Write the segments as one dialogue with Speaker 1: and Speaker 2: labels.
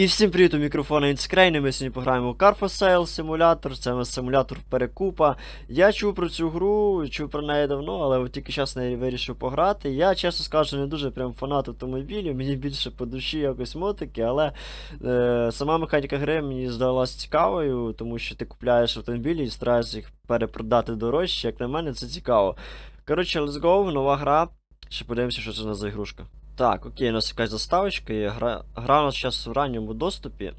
Speaker 1: І всім привіт у мікрофона Інскрейн, ми сьогодні пограємо у Car for Sale симулятор, це симулятор перекупа. Я чув про цю гру, чув про неї давно, але от тільки зараз неї вирішив пограти. Я, чесно скажу, не дуже прям фанат автомобілів, мені більше по душі якось мотики, але е, сама механіка гри мені здалась цікавою, тому що ти купляєш автомобілі і стараєшся їх перепродати дорожче, як на мене, це цікаво. Коротше, let's go, нова гра. Ще подивимося, що це у нас за ігрушка. Так, окей, у нас якась заставочка є. Гра, гра у нас зараз в ранньому доступі.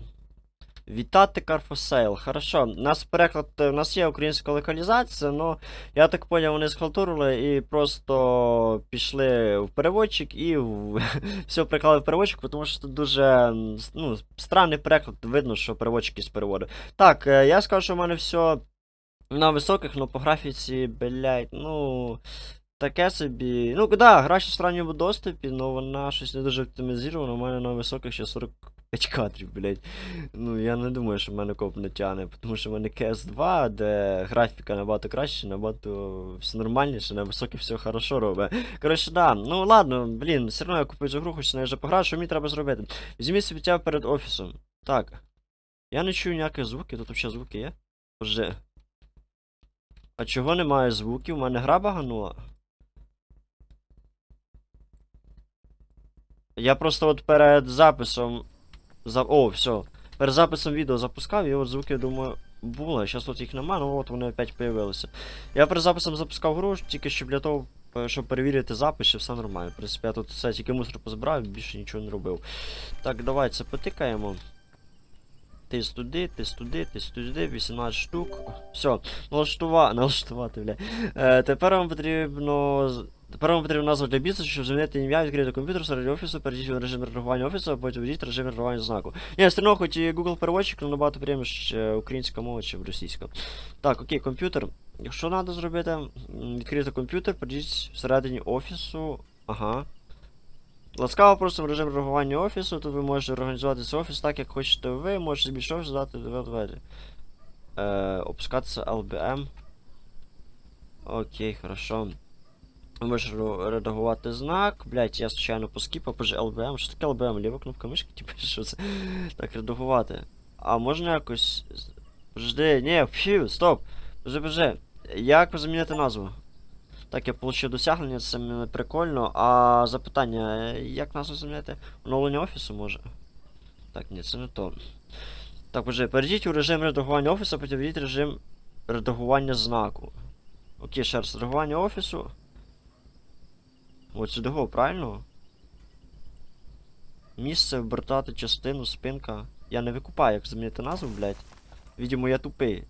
Speaker 1: Вітати Sale. Хорошо. У нас переклад, е, у нас є українська локалізація, але я так поняв, вони схалтурили і просто пішли в переводчик і все приклали в переводчик, тому що тут дуже ну, странний переклад, видно, що переводчик із переводу. Так, е, я скажу, що в мене все на високих, але по графіці, блядь, ну. Таке собі. Ну, да, гра ще в ранньому доступі, але вона щось не дуже оптимізована. У мене на високих ще 45 кадрів, блядь. Ну, я не думаю, що в мене коп не тягне, тому що в мене CS2, де графіка набагато краще, набагато все нормальніше, на високих все хорошо робить. Коротше, да, ну ладно, блін, все одно я купив цю гру, хоч нею вже пограти, що мені треба зробити? Візьміть сміття перед офісом. Так. Я не чую ніяких звуків, тут взагалі звуки є? Боже. А чого немає звуків? У мене гра баганула. Я просто от перед записом. За... О, все. Перед записом відео запускав, і от звуки, думаю, були. Зараз тут їх немає, ну от вони опять появилися. Я перед записом запускав гру тільки щоб для того, е, щоб перевірити запис, що все нормально. В принципі, я тут все тільки мусор позбирав, більше нічого не робив. Так, давай це потикаємо. Ти туди, ти туди, ти туди, 18 штук. Все, налаштува... налаштувати, бля. Е, тепер вам потрібно. Тепер вам потрібна назва для бізнесу, щоб змінити ім'я, відкрити комп'ютер серед офісу, перейдіть в режим редагування офісу, а потім введіть режим редагування знаку. Ні, все одно, хоч і Google переводчик, але набагато приємніше українська мова чи російська. Так, окей, комп'ютер. Що треба зробити? Відкрити комп'ютер, перейдіть всередині офісу. Ага. Ласкаво просимо режим реагування офісу. Тут ви можете організувати цей офіс так, як хочете ви, можете більше офісу дати двері. Е, опускатися LBM. Окей, хорошо. Ре- редагувати знак. Блять, я случайно поскіпав, боже, LBM. Що таке LBM? Ліва кнопка мишки, типу, що це? Так, редагувати. А можна якось. Подожди, ні, фью, стоп. Подожди, подожди. Як замінити назву? Так, я отримав досягнення, це мене прикольно. А запитання, як назву замінити? Оновлення офісу може? Так, ні, це не то. Так, подожди, перейдіть у режим редагування офісу, потім введіть режим редагування знаку. Окей, ще раз, редагування офісу. От сюди правильно? Місце обертати частину, спинка. Я не викупаю, як змінити назву, блядь. Відомо, я тупий.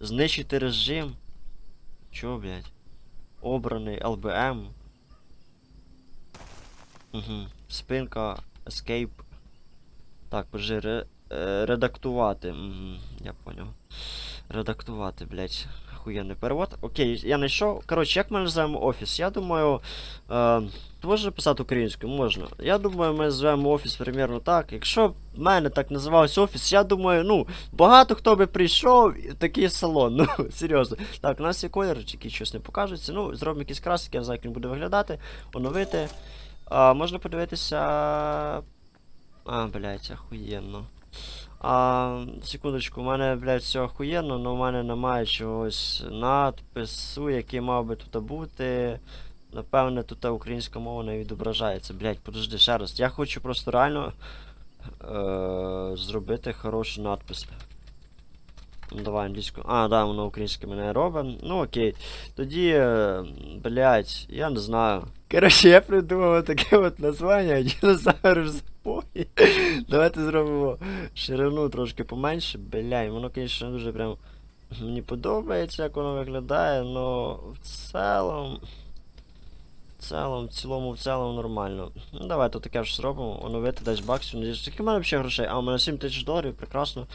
Speaker 1: Знищити режим. Чо, блядь? Обраний LBM. Угу. Спинка, Escape. Так, подожди, ре, е, редактувати. Угу, я понял. Редактувати, блядь. Охуєнний перевод. Окей, я знайшов. Коротше, як ми називаємо офіс? Я думаю. Е, можна писати українською? Можна. Я думаю, ми називаємо офіс примерно так. Якщо б в мене так називався офіс, я думаю, ну, багато хто би прийшов і такий салон. Ну, серйозно. Так, у нас є колір, який щось не покажеться. Ну, зробимо якийсь красик, я знаю, як він буде виглядати. Оновити. А, можна подивитися. А, блядь, охуєнно. А, секундочку, у мене, блядь, все охуєнно, але у мене немає чогось надпису, який мав би тут бути. Напевне, тут українська мова не відображається. Блядь, подожди, ще раз. Я хочу просто реально е- зробити хороший надпис. Ну, давай англійську. А, да, воно українське мене робить. Ну окей. Тоді, е, блядь, я не знаю. Коротше, я придумав таке от названня динозавр в. Давайте зробимо ширину трошки поменше. Блядь, воно, звісно, дуже прям. Мені подобається, як воно виглядає, але в цілому. В цілому, в цілому, в цілому нормально. Ну давай то таке ж зробимо, оновити десь баксів. Скільки в мене взагалі грошей? А, у мене 7 тисяч доларів, прекрасно.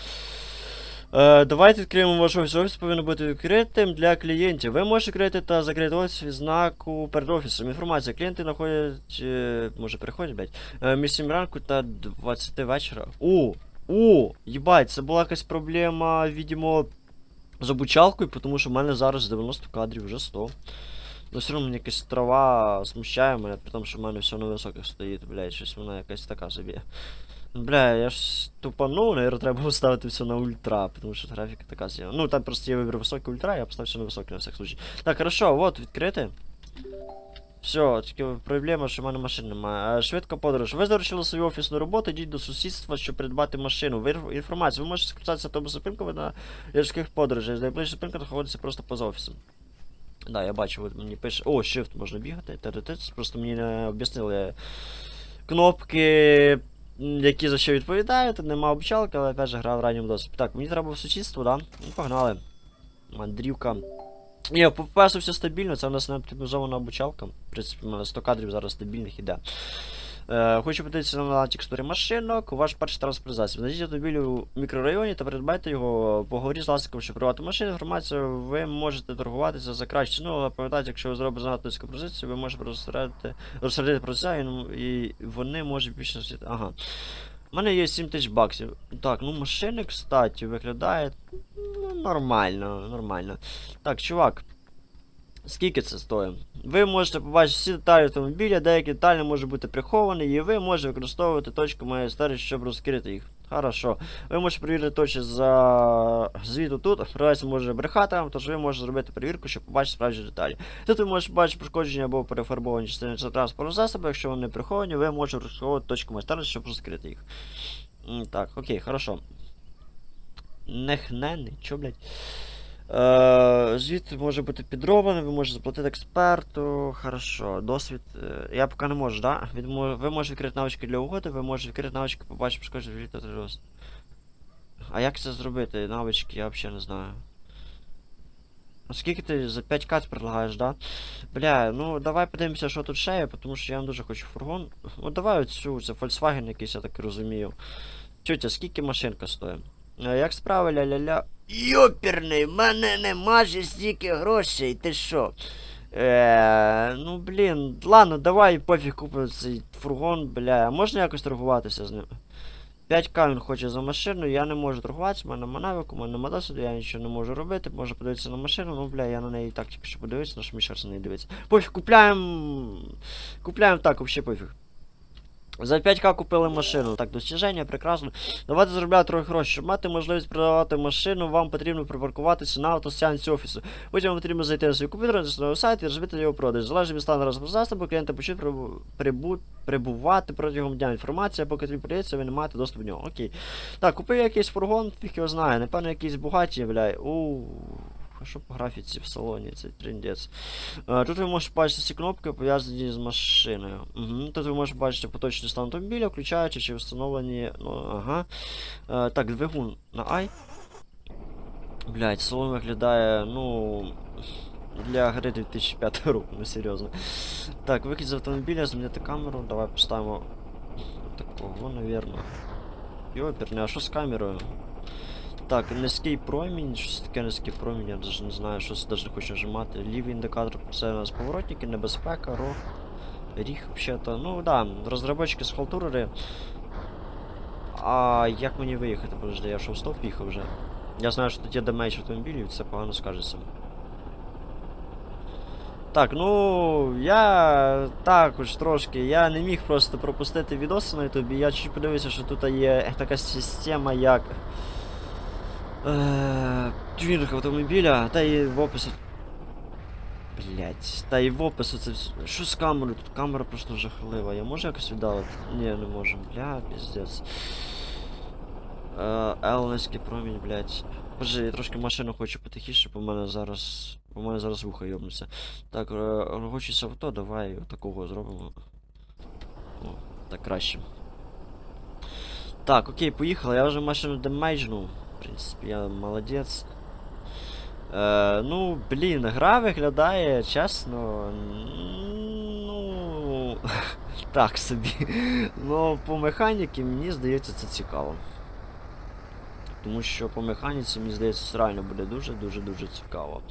Speaker 1: Е, давайте відкриємо ваш офіс. Офіс повинен бути відкритим для клієнтів. Ви можете відкрити та закрити офіс від знаку перед офісом. Інформація. Клієнти знаходять. е, може приходять, блядь. Е, між 7 ранку та 20 вечора. О! О! Їбать, це була якась проблема, відомо, з обучалкою, тому що в мене зараз 90 кадрів, вже 100. Ну все одно мені якась трава смущає мене, тому, що в мене все на високих стоїть, блядь, щось вона якась така собі. Бля, я ж тупанув, наверное, треба поставити все на ультра, тому що графіка така з'явила. Ну, там просто я вибрав високий ультра, я поставив все на високий на всяк случай. Так, хорошо, вот, відкрити. Все, тільки проблема, що в мене машин немає. Е, Швидка подорож. Ви завершили свою офісну роботу, йдіть до сусідства, щоб придбати машину. Ви інформацію. Ви можете скористатися тому зупинками на гірських подорожей. Найближча зупинка знаходиться просто поза офісом. Да, я бачу, мені пише. О, shift можна бігати. Просто мені не об'яснили кнопки, які за що відповідають. Нема обчалки, але опять же грав в ранньому доступі. Так, мені треба в сусідство, да? Ну, погнали. Мандрівка. Ні, по-перше, все стабільно, це у нас не оптимізована обучалка. В принципі, у мене 100 кадрів зараз стабільних іде. Е, хочу подивитися на текстурі машинок. Ваш перший транспорт засіб. Знайдіть автомобіль у мікрорайоні та придбайте його. Поговоріть з власником, що приватну машину. Інформацію ви можете торгуватися за кращу ціну, але пам'ятайте, якщо ви зробите занадто низьку позицію, ви можете розсередити, розсередити процеса, і, ну, вони можуть більше. Ага. У мене є 7 тисяч баксів. Так, ну машини, кстати, виглядає ну, нормально, нормально. Так, чувак. Скільки це стоїть? Ви можете побачити всі деталі автомобіля, деякі деталі можуть бути приховані, і ви можете використовувати точку моєї старі, щоб розкрити їх. Хорошо. Ви можете перевірити точки за звіту тут. Продавець може брехати тож ви можете зробити перевірку, щоб побачити справжні деталі. Тут ви можете бачити пошкодження або перефарбовані частини транспортного засобу. Якщо вони приховані, ви можете використовувати точку моєї старості, щоб розкрити їх. Так, окей, хорошо. Нехнений, чо, блядь? Е, звіт може бути підроблений, ви можете заплатити експерту. Хорошо, досвід. е, Я поки не можу, да? Ви можете відкрити навички для угоди, ви можете відкрити навички, побачити пошкодження та рост. А як це зробити? Навички, я взагалі не знаю. Скільки ти за 5 кат предлагаєш, да? Бля, ну давай подивимося, що тут ще є, тому що я дуже хочу фургон. Ну давай оцю, це Volkswagen якийсь, я так розумію. Тетя, скільки машинка стоїть? А як справи, ля-ля-ля? Йоперний, в мене нема ж стільки грошей, ти що? Е, ну блін, ладно, давай пофіг купимо цей фургон, бля. А можна якось торгуватися з ним? 5к він хоче за машину, я не можу торгуватися, в мене манавик, у мене нема досвіду, я нічого не можу робити, можу подивитися на машину, ну бля, я на неї так тільки що подивився, на що мені неї дивиться. Пофіг, купляємо. Купляємо так, вообще пофіг. За 5к купили машину. Так, достіження, прекрасно. Давайте заробляти трохи грошей. Щоб мати можливість продавати машину, вам потрібно припаркуватися на автостоянці офісу. Потім вам потрібно зайти на свій комп'ютер, на сайт і розбити його продаж. Залежно від стану розпознавства, клієнти почнуть прибу- прибу- прибувати протягом дня. Інформація, поки тобі придається, ви не маєте доступу до нього. Окей. Так, купив якийсь фургон, фіг його знає. Напевно, якийсь бугаті, бля. У. А що по графіці в салоні? Це трендець. Е, Тут ви можете бачити ці кнопки, пов'язані з машиною. Угу. Тут ви можете бачити поточний стан автомобіля, включаючи чи встановлені. Ну, ага. Е, Так, двигун на I. Блять, салон виглядає, ну. Для гри 2005 року, ну серйозно. Так, вихід з автомобіля, змінити камеру. Давай поставимо такого, навірно. Йоперне, а що з камерою? Так, низький промінь, щось таке низький промінь, я навіть не знаю, що це навіть не хочу нажимати. Лівий індикатор це у нас поворотники, небезпека, рог, ріг, взагалі-то. Ну да, розробочки схалтурили. А як мені виїхати? Подожди, я що в стоп їхав вже. Я знаю, що тут є демейдж автомобілів, це погано скажеться. Так, ну я також трошки. Я не міг просто пропустити відоси на ютубі. Я чуть подивився, що тут є така система, як. Е, Тюнінг автомобіля, та і в описі. Блять, та і в описі це вс- Що з камерою? Тут камера просто жахлива. Я можу якось віддалити? Ні, не можу. Бля, піздець. Е, Елнеський промінь, блять. Боже, я трошки машину хочу потихіше, бо в мене зараз. В мене зараз вуха йобнуться. Так, е, хочеться авто, давай такого зробимо. О, так краще. Так, окей, поїхали. Я вже машину демейджнув. В принципі, я молодець. Е, ну, блін, гра виглядає, чесно. Ну. так собі. Ну, по механіки мені здається це цікаво. Тому що по механіці, мені здається, це реально буде дуже-дуже-дуже цікаво.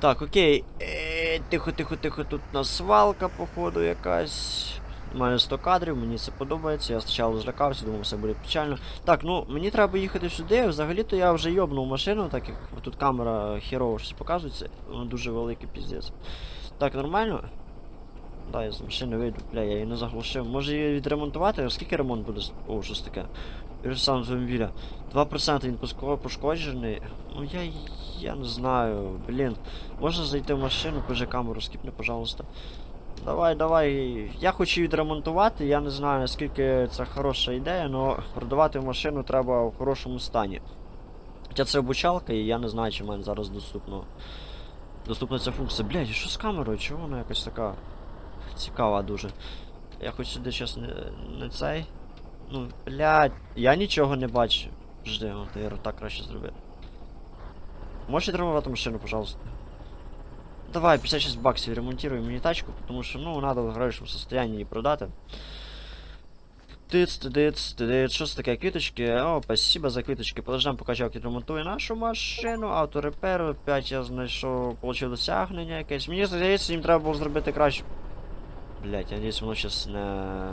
Speaker 1: Так, окей. Е, тихо, тихо, тихо, тут у нас свалка, походу, якась. Мене 100 кадрів, мені це подобається. Я спочатку злякався, думав, все буде печально. Так, ну мені треба їхати сюди. Взагалі-то я вже йобнув машину, так як тут камера херово щось показується. Воно дуже великий піздець. Так, нормально? Да, я з машини вийду, бля, я її не заглушив. Може її відремонтувати? Скільки ремонт буде? О, щось таке. Сам з автомобіля. 2% він пошкоджений. Ну я. я не знаю. Блін. Можна зайти в машину, поже камеру скіпни, пожалуйста. Давай, давай. Я хочу відремонтувати, я не знаю наскільки це хороша ідея, але продавати машину треба в хорошому стані. Хоча це обучалка, і я не знаю, чи в мене зараз доступно. Доступна ця функція. Блядь, що з камерою? Чого вона якась така цікава дуже? Я хоч сюди щас не, не цей. Ну, блядь, я нічого не бачу. Жди, от, я так краще зробити. Можеш відремонтувати машину, пожалуйста? Давай, 56 баксів ремонтируй мені тачку, потому що, ну, надо в хорошому состоянии її продати. Тиц, тиц, тиц, що це таке? Квіточки? О, спасибо за квіточки. Подождем, поки чувак відремонтує нашу машину, авторепер, опять я знайшов, получив досягнення якесь. Мені здається, їм треба було зробити краще. Блять, я надіюсь, воно щас не...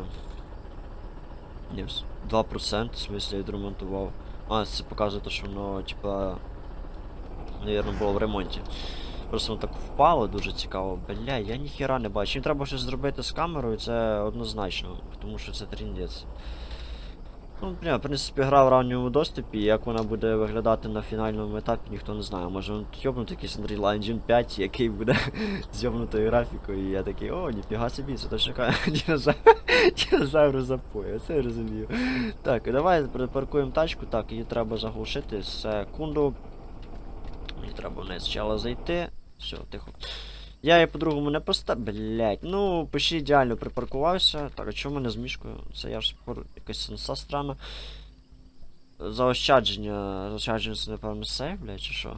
Speaker 1: Ні, 2% в смысле відремонтував. А, це показує що воно, типа... Навірно, було в ремонті. Просто воно так впало, дуже цікаво. Бля, я ніхіра не бачу. Їм треба щось зробити з камерою, це однозначно, тому що це тріндець. Ну, бля, в принципі, гра в ранньому доступі, як вона буде виглядати на фінальному етапі, ніхто не знає. Може він йобнути якийсь Unreal Engine 5, який буде з йобнутою графікою, і я такий, о, ніфіга собі, це динозавр, динозавр запою, це я розумію. Так, давай припаркуємо тачку, так, її треба заглушити, секунду. Мені треба вниз спочатку зайти. Все, тихо. Я її по-другому не поставив. Блять, ну почти ідеально припаркувався. Так, а чому мене з мішкою? Це я ж якась сенса странна. Заощадження. Заощадження це, напевно, сейф, блядь, чи що?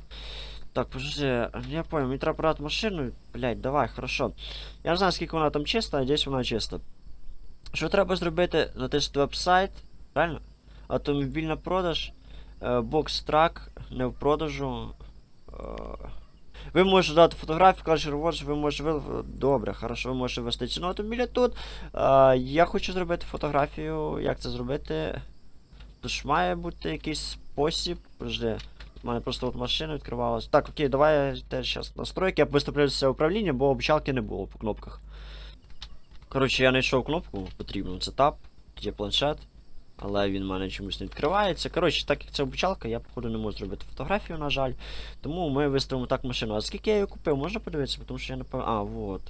Speaker 1: Так, подожди, я понял, мені треба брати машину. Блять, давай, хорошо. Я не знаю, скільки вона там чиста, а десь вона чиста. Що треба зробити? Натиснути веб-сайт, правильно? Автомобіль на продаж, е, бокс-трак, не в продажу. Ви можете дати фотографію, каже револьвер, ви можете. Добре, хорошо, ви можете ввести ціну автомобіля тут. Е, я хочу зробити фотографію. Як це зробити? Тож має бути якийсь спосіб. Подожди. У мене просто от машина відкривалась. Так, окей, давай я теж зараз настройки. Я виставлю це управління, бо обчалки не було по кнопках. Коротше, я знайшов кнопку потрібну. Це тап, є планшет. Але він в мене чомусь не відкривається. Коротше, так як це обучалка, я, походу, не можу зробити фотографію, на жаль. Тому ми виставимо так машину. А скільки я її купив, можна подивитися? Тому що я не пам'ятаю. А, вот.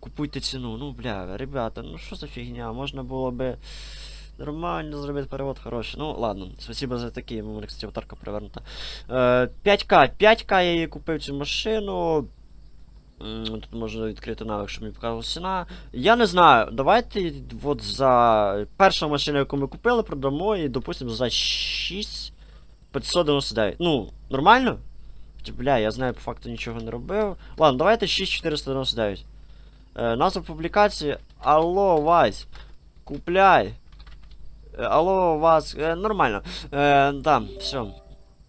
Speaker 1: Купуйте ціну. Ну, бля, ребята, ну що за фігня? Можна було би нормально зробити перевод хороший. Ну, ладно, спасибо за такий. Мене, кстати, аватарка перевернута. Е, 5К, 5К я її купив цю машину. Тут можна відкрити навик, щоб мені показувала ціна. Я не знаю, давайте от за перша машина, яку ми купили, продамо і, допустимо, за 6599. Ну, нормально? Бля, я знаю, по факту нічого не робив. Ладно, давайте 6499. Е, назва публікації. Алло, Вась. Купляй. Е, алло, вас. Е, нормально. Е, да, все.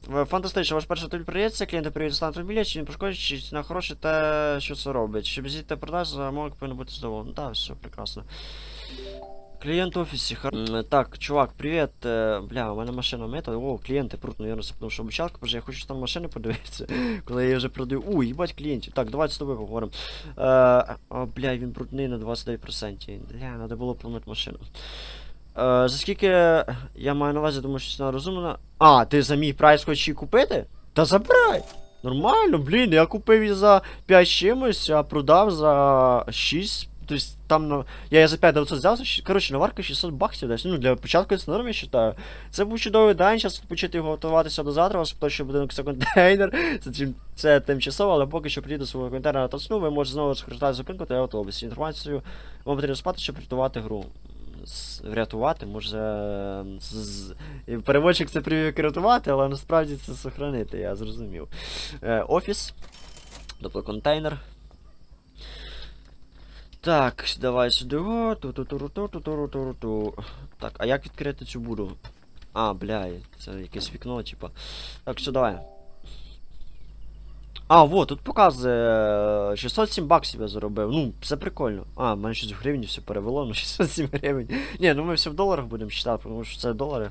Speaker 1: В- Фантастично, ваш перший автомобіль приїдеться, клієнти приїдуть стан автомобіля, чи він пошкодить, чи ціна те, що це робить. Щоб зійти продаж, замовник повинен бути задоволений. Да, все, прекрасно. Клієнт в хар... Так, чувак, привіт. Е, Бля, у мене машина мета. О, клієнти прут, наверное, тому що обучалка, бо я хочу там машини подивитися, коли я вже продаю. У, їбать клієнтів. Так, давайте з тобою поговоримо. Е, бля, він брудний на 29%. Бля, треба було помити машину. Е, за скільки я маю на увазі, думаю, що ціна розумна. А, ти за мій прайс хочеш її купити? Та забирай! Нормально, блін, я купив її за 5 чимось, а продав за 6. Тобто там на. Я її за 5 900 взяв, за щ- коротше, наварка 600 баксів десь. Ну, для початку це норм, я вважаю. Це був чудовий день, зараз почати його готуватися до завтра, вас хто ще будинок це контейнер. Це, тим- це тимчасово, але поки що приїду свого контейнера на тацну, ви можете знову скористатися зупинку та автобусі. Інформацію вам потрібно спати, щоб врятувати гру. Врятувати, може. Переводчик це привів рятувати, але насправді це сохранити, я зрозумів. Е, офіс. Тобто контейнер. Так, давай сюди. Так, а як відкрити цю буду? А, бля, це якесь вікно, типа. Так, все, давай. А, вот, тут показує е, 607 баксів я заробив. Ну, все прикольно. А, мене щось в гривні все перевело на 607 гривень. Ні, ну ми все в доларах будемо читати, тому що це долари.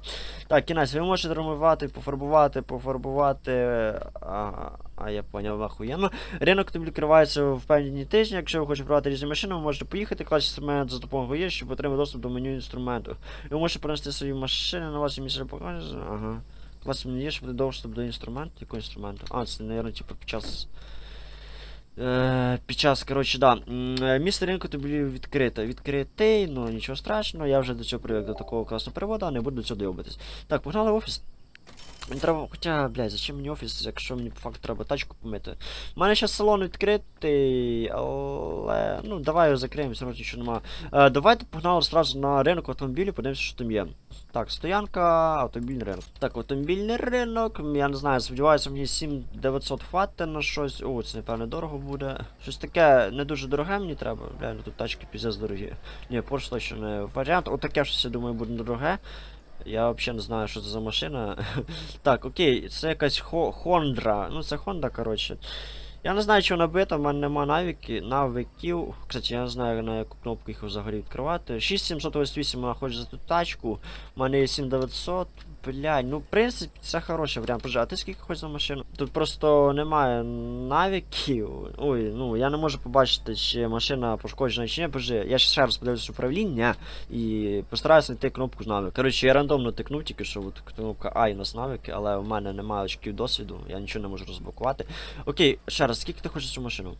Speaker 1: Так, кінець, ви можете ремонтувати, пофарбувати, пофарбувати. А, а я поняв, охуєнно. Ринок тобі відкривається в певні дні тижні. Якщо ви хочете брати різні машини, ви можете поїхати, класти інструмент за допомогою є, щоб отримати доступ до меню інструменту. Ви можете принести свої машини на вас і місце покаже. Ага. Клас мені щоб буде доступ до інструменту. Якого інструменту? А, це, мабуть, типу під час. Е, під час, коротше, да. Е, Місце ринку тобі відкрите. Відкритий, ну нічого страшного, я вже до цього привик до такого класного переводу, а не буду до цього дивитись. Так, погнали в офіс. Треба. Хоча, блядь, зачем мені офіс, якщо мені по факту треба тачку помити. У мене зараз салон відкритий, але. Ну, давай його закриємо, все одно нічого немає. Е, давайте погнали одразу на ринок автомобілів, подивимося, що там є. Так, стоянка, автомобільний ринок. Так, автомобільний ринок. Я не знаю, сподіваюся, мені 7900 хватить на щось. О, це напевно дорого буде. Щось таке не дуже дороге мені треба. Ну тут тачки піздець дорогі. Ні, Porsche точно не варіант. Отаке щось, я думаю, буде дороге. Я взагалі не знаю, що це за машина. так, окей, це якась Хо- Хондра. Ну, це Honda, коротше. Я не знаю, що набито, в мене нема навіки, навиків. Кстати, я не знаю, на яку кнопку їх взагалі відкривати. 6788 я хочу за ту тачку. У мене є 7900. Блядь, ну в принципі це хороший варіант. Боже, а ти скільки хочеш за машину? Тут просто немає навіків. Ой, ну я не можу побачити, чи машина пошкоджена чи ні. Боже, я ще раз подивлюсь управління і постараюся знайти кнопку з навик. Коротше, я рандомно тикнув тільки що от кнопка А і нас навики, але в мене немає очків досвіду, я нічого не можу розблокувати. Окей, ще раз, скільки ти хочеш цю машину?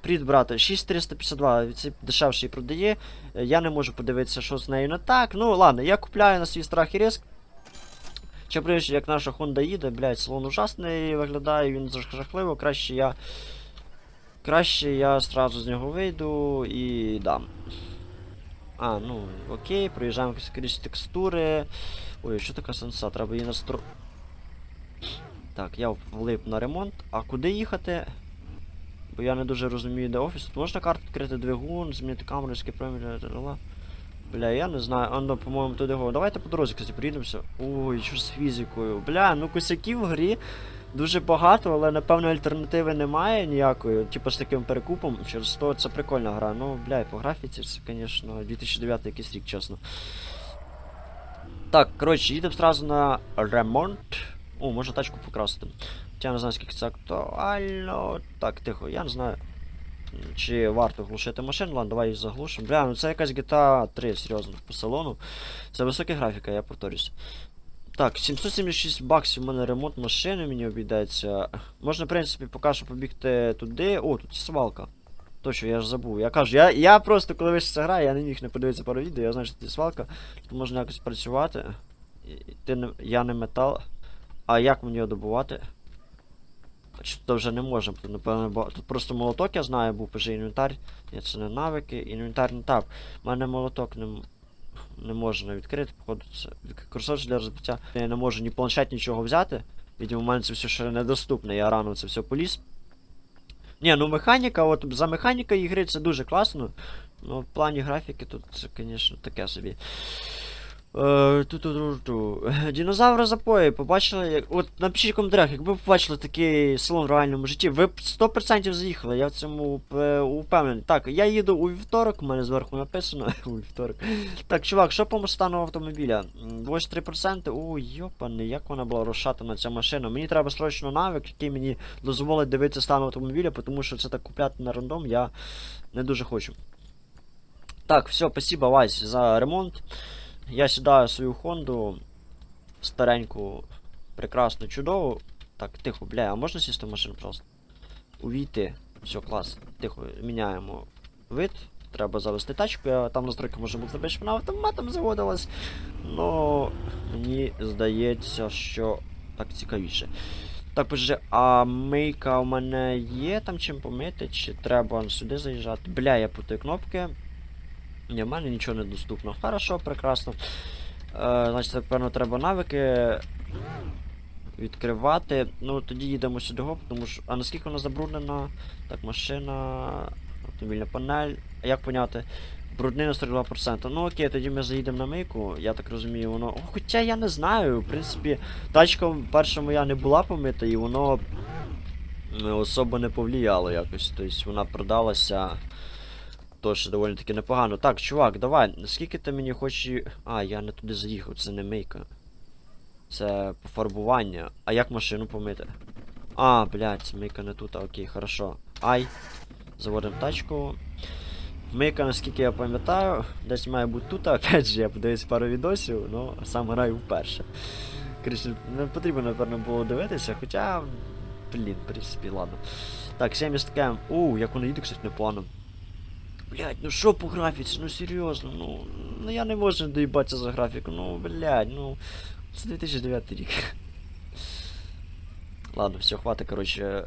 Speaker 1: Привіт, брате, 6352, це дешевше і продає. Е, Я не можу подивитися, що з нею не так. Ну, ладно, я купляю на свій страх і риск. Ще прежде, як наша Honda їде, блядь, салон ужасний виглядає, він жах- жахливо, краще я. Краще я сразу з нього вийду і дам. А, ну, окей, проїжджаємо скрізь текстури. Ой, що така сенса? Треба її настро. Так, я влип на ремонт. А куди їхати? Бо я не дуже розумію, де офіс. Тут можна карту відкрити двигун, змінити камеру, скіпромір, Бля, я не знаю, а ну, по-моєму, туди го. Давайте по дорозі, кстати, приїдемося. Ой, що з фізикою? Бля, ну косяків в грі дуже багато, але напевно альтернативи немає ніякої. Типу з таким перекупом. Через то це прикольна гра. Ну, бля, по графіці це, звісно, 2009 якийсь рік, чесно. Так, коротше, їдемо одразу на ремонт. О, можна тачку покрасити. Я не знаю, скільки це актуально. Так, тихо, я не знаю. Чи варто глушити машину, ладно, давай її заглушимо. Бля, ну це якась GTA 3, серйозно, по салону. Це висока графіка, я повторюсь. Так, 776 баксів у мене ремонт машини мені обійдеться. Можна, в принципі, поки що побігти туди. О, тут свалка. Точно, я ж забув. Я кажу, я, я просто, коли вийшла гра, я не міг не подивитися пару відео, я знаю, що є свалка. Тут можна якось працювати. Ти не, я не метал. А як мені його добувати? Чи вже не можна, тут, напевно, бо тут просто молоток, я знаю, був пише інвентар. Ні, це не навики, інвентар не так. У мене молоток не, не можна відкрити, походу, це курсор для розбиття. Я не можу ні планшет, нічого взяти. Відомо, у мене це все ще недоступне, я рано це все поліз. Ні, ну механіка, от за механіка ігри це дуже класно. Ну, в плані графіки тут це, звісно, таке собі. Е. Дінозаври запої, побачили, як. От напишіть в коментарях, якби ви побачили такий салон в реальному житті, ви б 100% заїхали, я в цьому е, упевнений. Так, я їду у вівторок, у мене зверху написано. у вівторок. Так, чувак, що по стану автомобіля? М, 83%. Ой, йопаний, як вона була розшатана ця машина. Мені треба срочно навик, який мені дозволить дивитися стан автомобіля, тому що це так купляти на рандом я не дуже хочу. Так, все, спасибо, Вась, за ремонт. Я сідаю свою Хонду стареньку, прекрасну, чудову. Так, тихо, бля, а можна сісти в машину просто? Увійти. Все, клас. Тихо, міняємо вид. Треба завести тачку, я там настройка може бути зробити, вона автоматом заводилась. Но мені здається, що так цікавіше. Так, подожди, а мийка у мене є там чим помити, чи треба сюди заїжджати? Бля, я путаю кнопки. Ні, в мене нічого не доступно. Хорошо, прекрасно. Е, значить, напевно, треба навики відкривати. Ну, тоді їдемо сюди, тому що. А наскільки вона забруднена? Так, машина, автомобільна панель. А як поняти? Брудний на 42%. Ну окей, тоді ми заїдемо на мийку. Я так розумію, воно. О, хоча я не знаю. В принципі, тачка перша моя не була помита, і воно е, особо не повлияло якось. Тобто вона продалася. Тож доволі таки непогано. Так, чувак, давай, скільки ти мені хочеш. А, я не туди заїхав, це не мийка. Це пофарбування. А як машину помити? А, блядь, мийка не тут, окей, хорошо. Ай. Заводимо тачку. Мийка, наскільки я пам'ятаю, десь має бути тут, опять же, я подивився пару відосів, ну, сам граю вперше. Коротше, не потрібно, напевно, було дивитися, хоча. Блін, в принципі, ладно. Так, 70 км. У, як воно їде, кстати, непогано. Блять, ну що по графіці, ну серйозно, ну. Ну я не можу доїбатися за графіку, ну блядь, ну. Це 2009 рік. Ладно, все, хватить, коротше,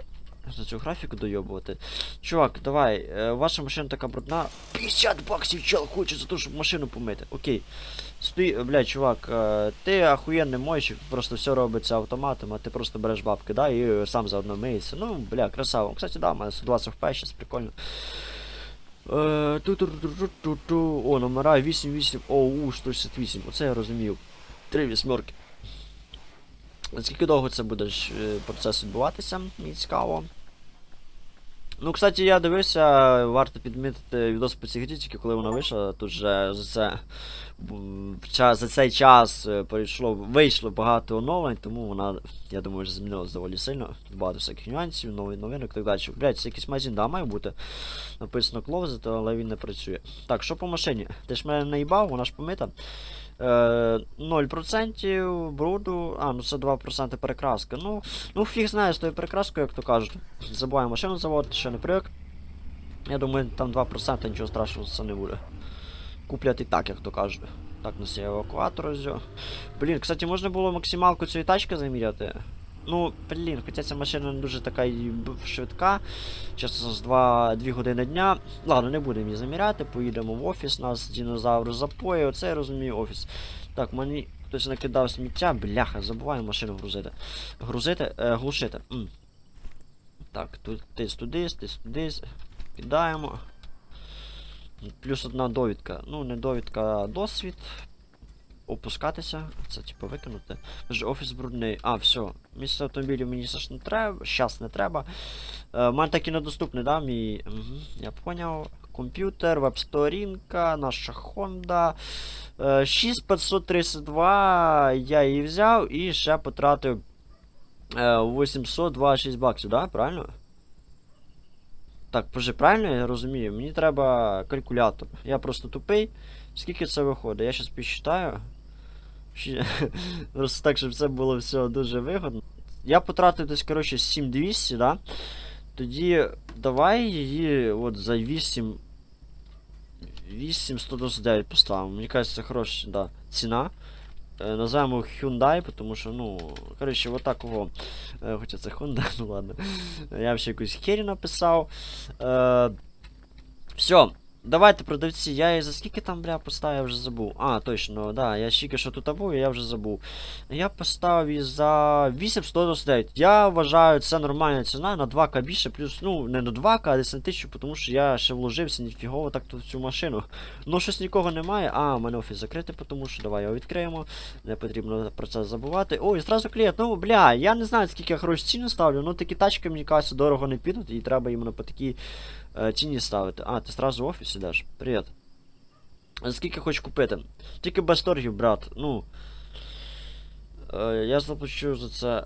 Speaker 1: за цю графіку дойобувати. Чувак, давай, е, ваша машина така брудна. 50 баксів чел хоче за те, щоб машину помити. Окей. Стой, блядь, чувак, е, ти охуєнний мойщик, просто все робиться автоматом, а ти просто береш бабки, да, і сам заодно миєшся. Ну, бля, красава. Кстати, да, у мене 120 FPS, прикольно. Е, ту-ту-ту-ту-ту-ту. О, номера 88. оу у, 168. Оце я розумів. Три вісьмерки. Наскільки довго це буде е, процес відбуватися? Мені цікаво. Ну, кстати, я дивився, варто підмітити відос по цій грі, тільки коли вона вийшла, тут же за це за цей час е, перейшло, вийшло багато оновлень, тому вона, я думаю, вже змінилась доволі сильно. Багато всяких нюансів, нових новинок і так далі. Блять, це якийсь магазин, да, має бути. Написано Closed, але він не працює. Так, що по машині? Ти ж мене наїбав, вона ж помита. Е, 0% бруду. А, ну це 2% перекраска. Ну, ну фіг знає з тою перекраскою, як то кажуть. Забуваю машину заводити, ще не привик. Я думаю, там 2% нічого страшного це не буде. Куплять і так, як то кажуть. Так, нас є евакуатор. Блін, кстати, можна було максималку цієї тачки заміряти. Ну, блін, хоча ця машина не дуже така швидка. Чесно, з 2, 2 години дня. Ладно, не будемо її заміряти, поїдемо в офіс, нас динозавр запоє, оце я розумію офіс. Так, мені хтось накидав сміття, бляха, забуваю машину грузити. Грузити, е, глушити. М. Так, тут ти туди, ти туди. Кидаємо. Плюс одна довідка. Ну, не довідка, а досвід. Опускатися. Це типу викинути. Вже офіс брудний. А, все. Місце автомобілів мені ж не треба. Щас не треба. Е, мене так і недоступний, да, мій. Угу, я поняв. Комп'ютер, веб-сторінка, наша Honda. Е, 6532 я її взяв і ще потратив е, 826 баксів, да? Правильно? Так, боже, правильно я розумію? Мені треба калькулятор. Я просто тупий. Скільки це виходить? Я щас підсчитаю. Просто так, щоб це було все дуже вигодно. Я потратив десь, коротше, 7200, да? Тоді давай її от за 8. 8129 поставимо. Мені кажется, це хороша да, ціна. Е, називаємо Hyundai, тому що, ну, коротше, вот такого. Е, хоча це Honda, ну ладно. Я ще якусь хері написав. Е, все. Давайте, продавці, я її за скільки там, бля, поставив, вже забув. А, точно, да, я тільки що тут був, і я вже забув. Я поставив її за 8199. Я вважаю, це нормальна ціна на 2к більше, плюс, ну, не на 2к, а десь на 1000, тому що я ще вложився ніфігово так в цю машину. Ну, щось нікого немає. А, мене офіс закритий, тому що давай його відкриємо. Не потрібно про це забувати. Ой, зразу клієнт. Ну, бля, я не знаю, скільки я хороші ціни ставлю, ну такі тачки, мені кажеться, дорого не підуть, і треба іменно по такій е, ціні ставити. А, ти зразу в офіс ідеш? Привіт. А скільки хочеш купити? Тільки без торгів, брат. Ну. Е, я заплачу за це.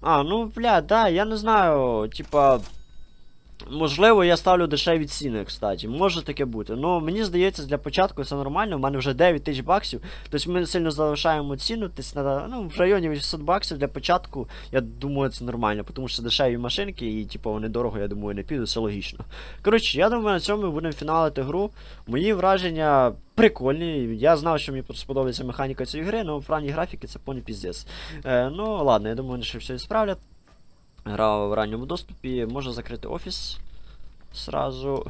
Speaker 1: А, ну, бля, да, я не знаю, типа. Можливо, я ставлю дешеві ціни, кстати. Може таке бути. Ну, мені здається, для початку це нормально. У мене вже 9 тисяч баксів. Тобто ми сильно залишаємо ціну. Десь на, ну, в районі 800 баксів для початку. Я думаю, це нормально, тому що дешеві машинки і, типу, вони дорого, я думаю, не підуть, це логічно. Коротше, я думаю, на цьому будемо фіналити гру. Мої враження прикольні. Я знав, що мені сподобається механіка цієї гри, але в плані графіки це повний піздець. Е, ну, ладно, я думаю, ще все справлять. Гра в ранньому доступі, можна закрити офіс. Сразу.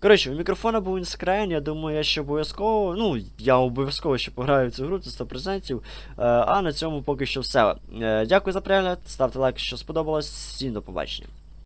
Speaker 1: Коротше, у мікрофона був інскрайн, я думаю, я ще обов'язково. Ну, я обов'язково ще пограю в цю гру, це 100%. Е, а на цьому поки що все. Е, дякую за перегляд, ставте лайк, що сподобалось. Всім до побачення.